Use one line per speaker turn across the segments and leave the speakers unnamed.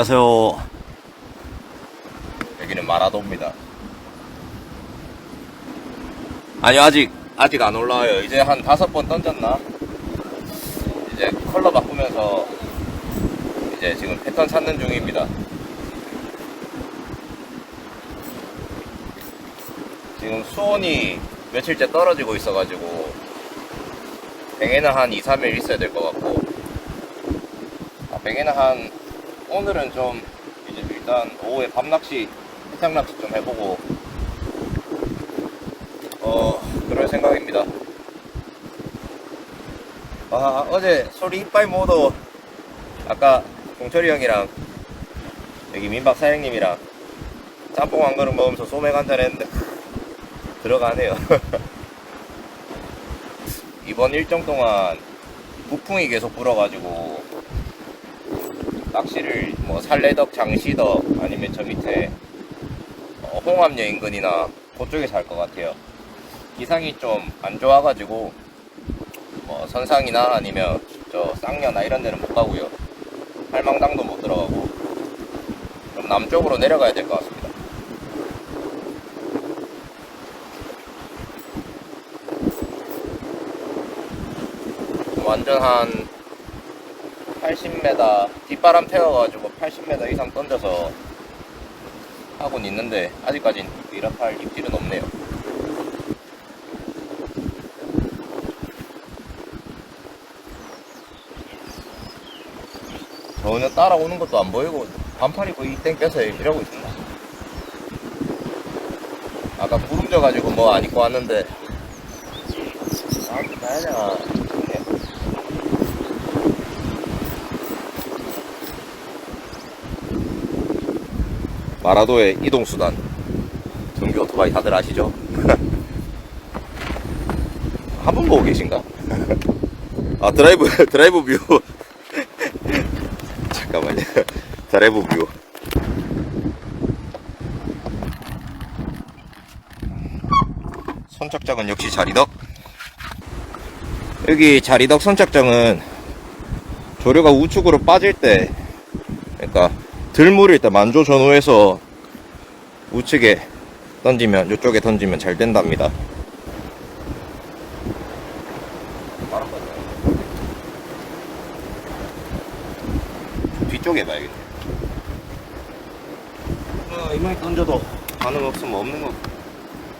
안녕하세요. 여기는 마라도입니다. 아니 아직 아직 안 올라와요. 이제 한 다섯 번 던졌나? 이제 컬러 바꾸면서 이제 지금 패턴 찾는 중입니다. 지금 수온이 며칠째 떨어지고 있어가지고 뱅에는 한 2, 3일 있어야 될 것 같고 아, 뱅에는 한 오늘은 좀 이제 일단 오후에 밤낚시 해상낚시 좀 해보고 어 그럴 생각입니다. 아 어제 소리 이빨 모두 아까 공철이 형이랑 여기 민박 사장님이랑 짬뽕 한 그릇 먹으면서 소맥 한잔 했는데 들어가네요. 이번 일정 동안 북풍이 계속 불어가지고 낚시를 뭐 살레덕, 장시덕 아니면 저 밑에 어, 홍암여 인근이나 그쪽에서 할것 같아요. 기상이 좀 안 좋아가지고 뭐 선상이나 아니면 저 쌍려나 이런 데는 못 가고요. 할망당도 못 들어가고 좀 남쪽으로 내려가야 될 것 같습니다. 완전 한 80m 뒷바람 태워가지고 80m 이상 던져서 하고는 있는데 아직까진 이렇할 입질은 없네요. 전혀 따라오는 것도 안 보이고 반팔 입고 이땡 껴서 이러고 있습니다. 아까 구름 져가지고 뭐 안 입고 왔는데 아, 나야 마라도의 이동수단. 전기 오토바이 다들 아시죠? 한 번 보고 계신가? 아 드라이브 드라이브 뷰. 잠깐만요. 드라이브 뷰. 선착장은 역시 자리덕. 여기 자리덕 선착장은 조류가 우측으로 빠질 때 그러니까 들물일 때 만조 전후에서 우측에 던지면 이쪽에 던지면 잘 된답니다. 뒤쪽에 봐야겠네. 어, 이마에 던져도 반응 없으면 없는 거.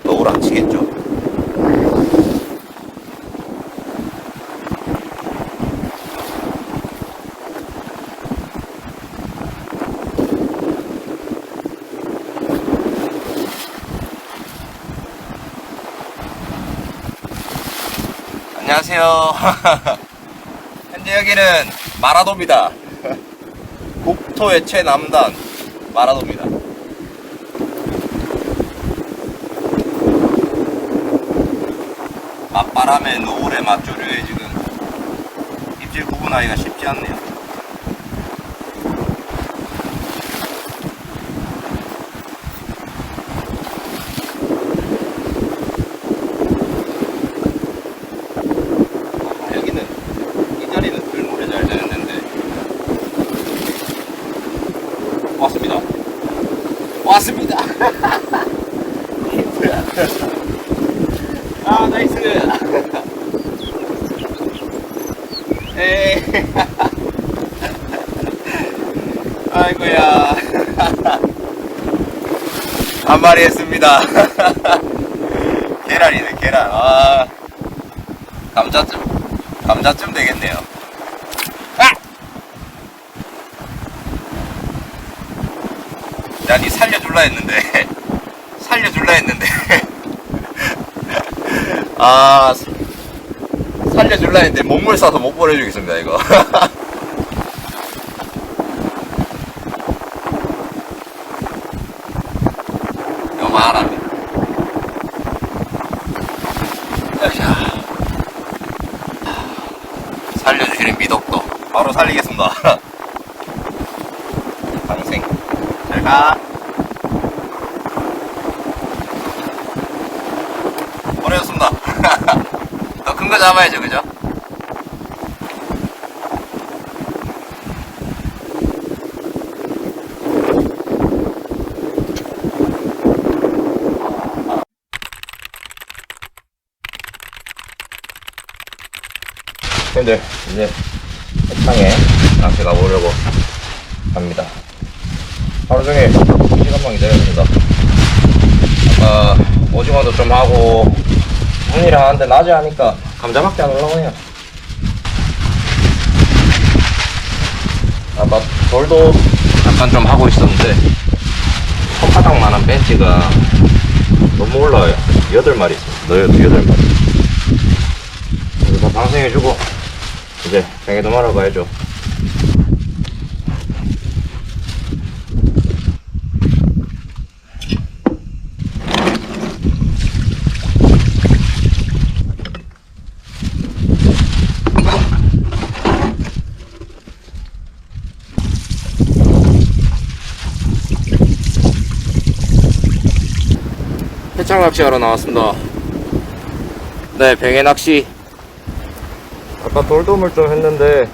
너울 안 치겠죠? 안녕하세요. 현재 여기는 마라도입니다. 국토의 최남단 마라도입니다. 맞바람에 노을의 맞조류에 지금 입질 구분하기가 쉽지 않네요. 여기는 이 자리는 들물에 잘 되는 데인데 왔습니다. 왔습니다. 뭐야? 아 나이스. 에이. 아이고야. 한 마리 했습니다. 계란이네 계란. 아. 감자쯤 감자쯤 되겠네요. 아! 난이 살려줄라 했는데 살려줄라 했는데 아 살려줄라 했는데 몸물 싸서 못 보내주겠습니다 이거. 살려주시는 미덕도 바로 살리겠습니다. 방생. 잘 가. 거 잡아야죠, 그죠? 형들 이제 해창에 앞에 가보려고 합니다 하루 종일 2시간만 기다렸습니다 아까 오징어도 좀 하고 무슨 일 하는데 낮에 하니까 감자밖에 안 올라오네요. 아까 돌도 약간 좀 하고 있었는데 손바닥만한 벤치가 너무 올라와요. 8마리 있습니다. 너여도 8마리. 이거 다 방생해주고 이제 뱅에도 말아 가야죠. 해창 낚시하러 나왔습니다. 네, 뱅에 낚시. 아까 돌돔을 좀 했는데,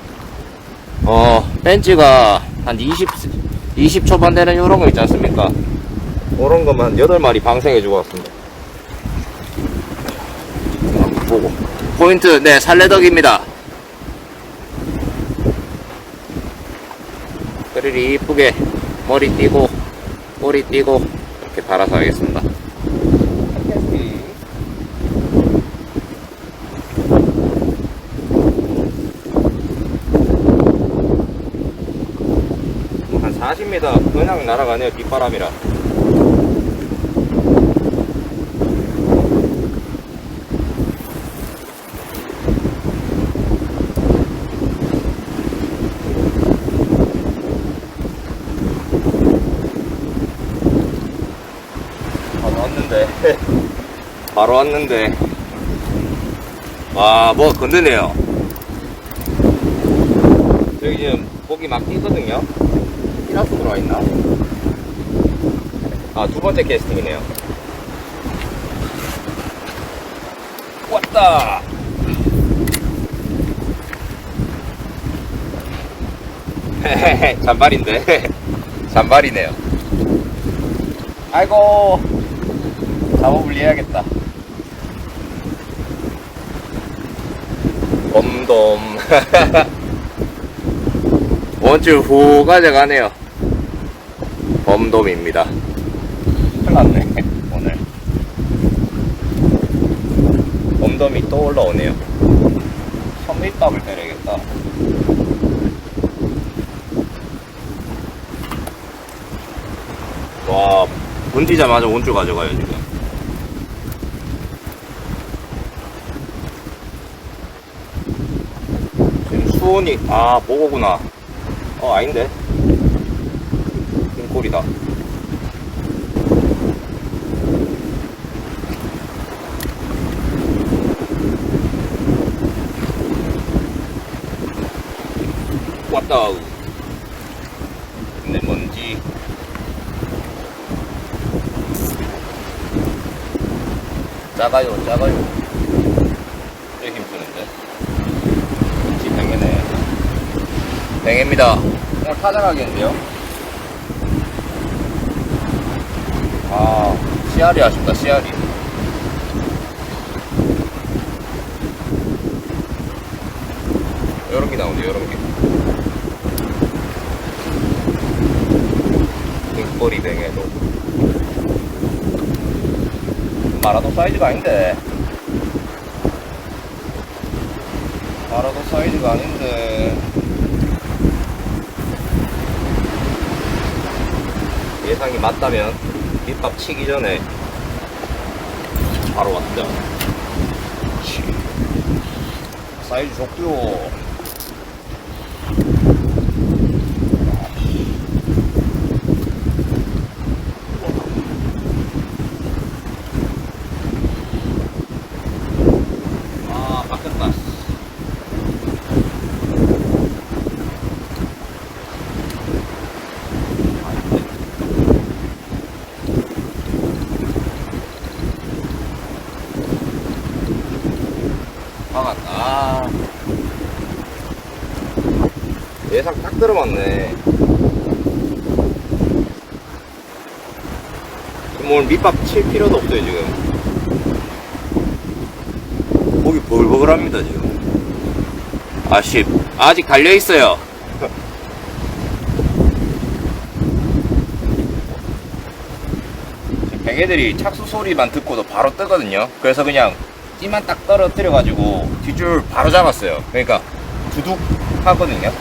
어, 벤치가 한 20, 20 초반 되는 이런 거 있지 않습니까? 그런 것만 8마리 방생해주고 왔습니다. 보고. 포인트, 네, 살레덕입니다. 그리리 이쁘게 머리 띄고, 꼬리 띄고, 이렇게 달아서 하겠습니다. 뭐한 40m 그냥 날아가네요 빗바람이라. 바로 왔는데. 바로 왔는데. 와 뭐가 건드네요. 여기 지금 고기 막 뛰거든요 피라스 들어와 있나? 아, 두 번째 캐스팅이네요. 왔다! 잔발인데. 잔발이네요. 아이고, 잡아불리해야겠다. 돔돔. 원줄 후 가져가네요. 범돔입니다. 큰일 났네, 오늘. 범돔이 또 올라오네요. 선밑밥을 때려야겠다. 와, 본지자마자 원줄 가져가요, 지금. 지금 수온이, 아, 보고구나. 어, 아닌데. 흰꼬리다. 왔다. 근데 뭔지. 작아요, 작아요. 꽤 힘쓰는데. 뭔지 뱅이네. 뱅입니다. 오늘 타작하겠는데요? 아, 씨알이 아쉽다, 씨알이. 요런 게 나오네, 요런 게. 빙꼬리 뱅에도. 마라도 사이즈가 아닌데. 마라도 사이즈가 아닌데. 예상이 맞다면 밑밥 치기 전에 바로. 치. 사이즈 좋고요. 아, 바뀌었다. 막았다. 아. 예상 딱 들어맞네. 뭐 오늘 밑밥 칠 필요도 없어요, 지금. 고기 버글버글합니다, 지금. 아씨 아직 달려 있어요. 베개들이 착수 소리만 듣고도 바로 뜨거든요. 그래서 그냥 띠만 딱 떨어뜨려가지고 뒷줄 바로 잡았어요. 그러니까 두둑 하거든요.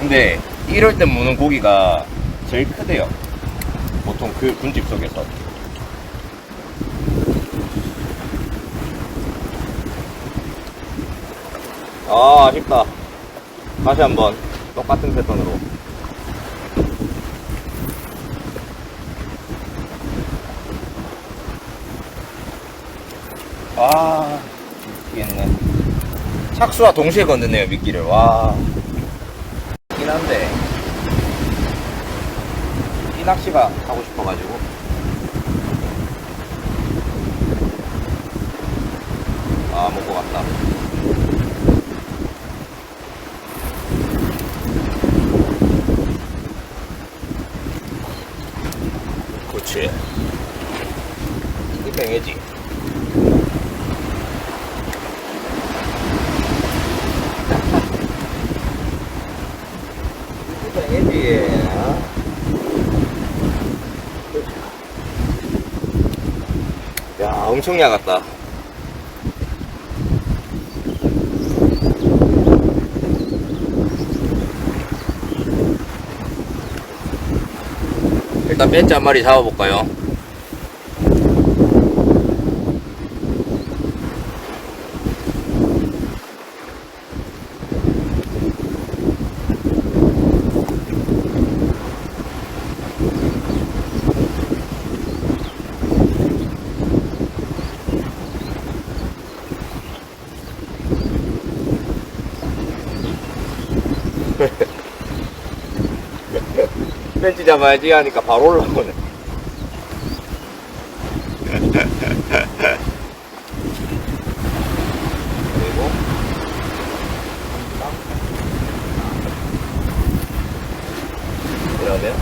근데 이럴 때 무는 고기가 제일 크대요. 보통 그 군집 속에서. 아, 아쉽다. 다시 한번 똑같은 패턴으로. 아, 미치겠네. 착수와 동시에 건드네요, 미끼를. 와. 있긴 한데. 이 낚시가 하고 싶어가지고. 아, 먹고 갔다. 그렇지. 이 뱅해지. 뱅해지. 야, 엄청 야갔다. 일단 벤치 한 마리 잡아볼까요? 벤치 잡아야지 하니까 바로 올라오네. 그리고 그러면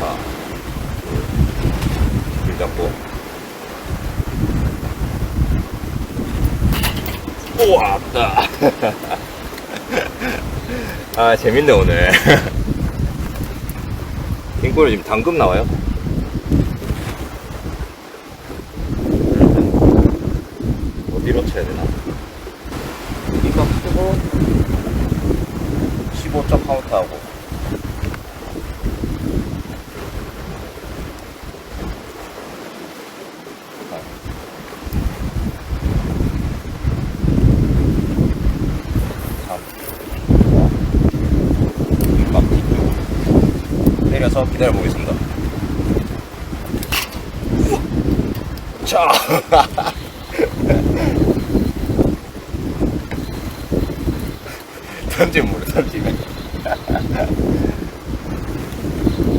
자, 줄 잡고 우와, 왔다. 아 재밌네 오늘 빙꼬리 지금 당금 나와요? 어디로 쳐야 되나? 이거 크고 15점 카운트하고 막 뒤쪽 내려서 기다려 보겠습니다. 자, 던진 물에 던지면.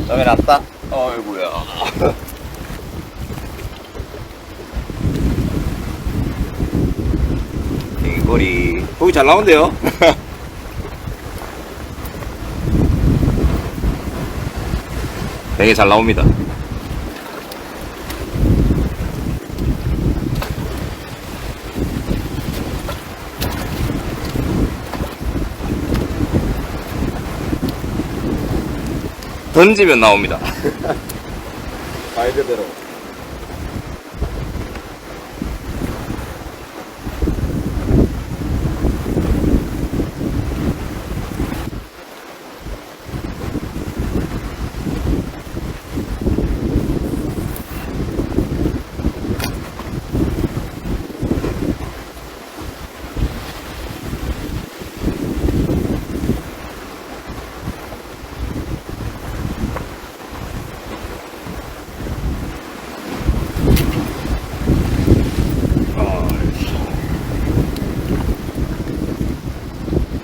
점에 났다. 어이구야. 빙꼬리 고기 잘 나온대요. 되게 잘 나옵니다. 던지면 나옵니다.
말 그대로.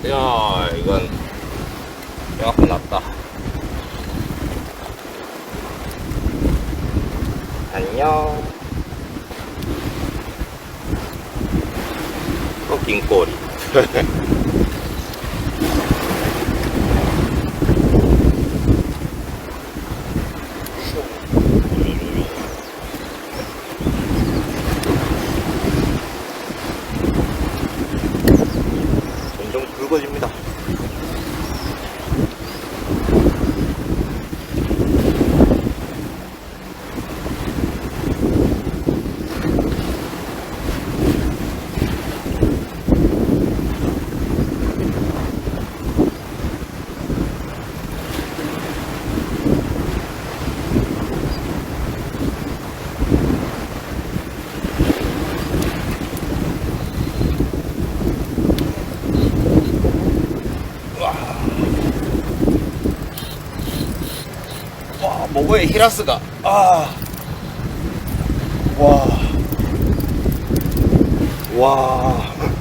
야, 이건 이만큼 났다. 안녕. 또 긴꼬리. 굵어집니다. 와, 목에 히라스가, 아. 와. 와.